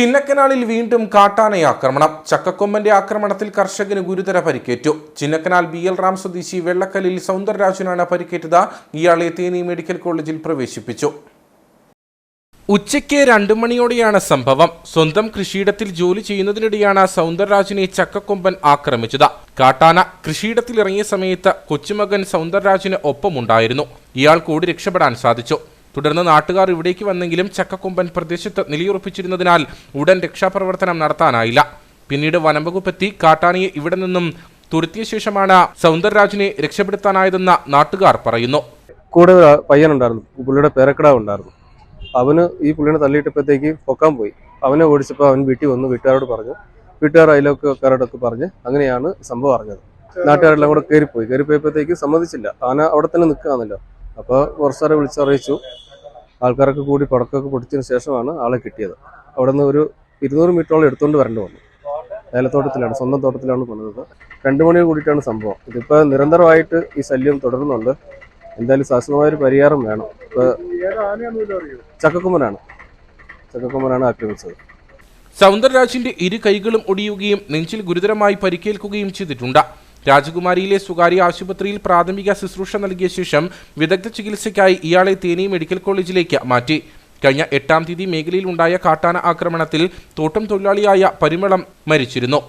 ചിന്നക്കനാലിൽ വീണ്ടും കാട്ടാനയാക്രമണം ചക്കക്കൊമ്പന്റെ ആക്രമണത്തിൽ കർഷകന് ഗുരുതര പരിക്കേറ്റു. ചിന്നക്കനാൽ ബി എൽ റാം സ്വദേശി വെള്ളക്കല്ലിൽ സൗന്ദരരാജനാണ് പരിക്കേറ്റത്. ഇയാളെ തേനി മെഡിക്കൽ കോളേജിൽ പ്രവേശിപ്പിച്ചു. ഉച്ചയ്ക്ക് രണ്ടു മണിയോടെയാണ് സംഭവം. സ്വന്തം കൃഷിയിടത്തിൽ ജോലി ചെയ്യുന്നതിനിടെയാണ് സൗന്ദരരാജിനെ ചക്കക്കൊമ്പൻ ആക്രമിച്ചത്. കാട്ടാന കൃഷിയിടത്തിൽ ഇറങ്ങിയ സമയത്ത് കൊച്ചുമകൻ സൗന്ദരരാജിന് ഒപ്പമുണ്ടായിരുന്നു. ഇയാൾ കൂടി രക്ഷപ്പെടാൻ സാധിച്ചു. തുടർന്ന് നാട്ടുകാർ ഇവിടേക്ക് വന്നെങ്കിലും ചക്കക്കൊമ്പൻ പ്രദേശത്ത് നിലയുറപ്പിച്ചിരുന്നതിനാൽ ഉടൻ രക്ഷാപ്രവർത്തനം നടത്താനായില്ല. പിന്നീട് വനംവകുപ്പെത്തി കാട്ടാനിയെ ഇവിടെ നിന്നും തുരുത്തിയ ശേഷമാണ് സൗന്ദരരാജിനെ രക്ഷപ്പെടുത്താനായതെന്ന് നാട്ടുകാർ പറയുന്നു. കൂടെ പയ്യനുണ്ടായിരുന്നു പുള്ളിയുടെ പേരക്കിടാവ് ഉണ്ടായിരുന്നു. അവന് ഈ പുള്ളിനെ തള്ളിയിട്ടപ്പോഴത്തേക്ക് പൊക്കാൻ പോയി. അവനെ ഓടിച്ചപ്പോൾ അവൻ വീട്ടിൽ വന്നു വീട്ടുകാരോട് പറഞ്ഞു. വീട്ടുകാർ അയലോക്കാരോടൊക്കെ പറഞ്ഞ് അങ്ങനെയാണ് സംഭവം അറിഞ്ഞത്. നാട്ടുകാരെല്ലാം കൂടെ കയറിപ്പോയി. കയറിപ്പോയപ്പോഴത്തേക്ക് സമ്മതിച്ചില്ല. ആന അവിടെ തന്നെ നിൽക്കുകയാണല്ലോ. അപ്പോൾ കുറച്ചേരെ വിളിച്ചറിയിച്ചു. ആൾക്കാരൊക്കെ കൂടി പടക്കമൊക്കെ പൊടിച്ചതിന് ശേഷമാണ് ആളെ കിട്ടിയത്. അവിടെ നിന്ന് ഒരു ഇരുന്നൂറ് മീറ്ററോളം എടുത്തുകൊണ്ട് വരേണ്ടി വന്നു. ഏലത്തോട്ടത്തിലാണ് സ്വന്തം തോട്ടത്തിലാണ് പണിതത്. രണ്ടു മണി കൂടിയിട്ടാണ് സംഭവം. ഇതിപ്പോൾ നിരന്തരമായിട്ട് ഈ ശല്യം തുടരുന്നുണ്ട്. എന്തായാലും ശാസ്ത്രമായൊരു പരിഹാരം വേണം. ഇപ്പോൾ ചക്കക്കൊമ്പനാണ് ചക്കക്കൊമ്പനാണ് ആക്രമിച്ചത്. സൗന്ദരരാജിന്റെ ഇരു കൈകളും ഒടിയുകയും നെഞ്ചിൽ ഗുരുതരമായി പരിക്കേൽക്കുകയും ചെയ്തിട്ടുണ്ട്. രാജകുമാരിയിലെ സ്വകാര്യ ആശുപത്രിയിൽ പ്രാഥമിക ശുശ്രൂഷ നൽകിയ ശേഷം വിദഗ്ധ ചികിത്സയ്ക്കായി ഇയാളെ തേനി മെഡിക്കൽ കോളേജിലേക്ക് മാറ്റി. കഴിഞ്ഞ എട്ടാം തീയതി മേഖലയിൽ ഉണ്ടായ കാട്ടാന ആക്രമണത്തിൽ തോട്ടം തൊഴിലാളിയായ പരിമളം മരിച്ചിരുന്നു.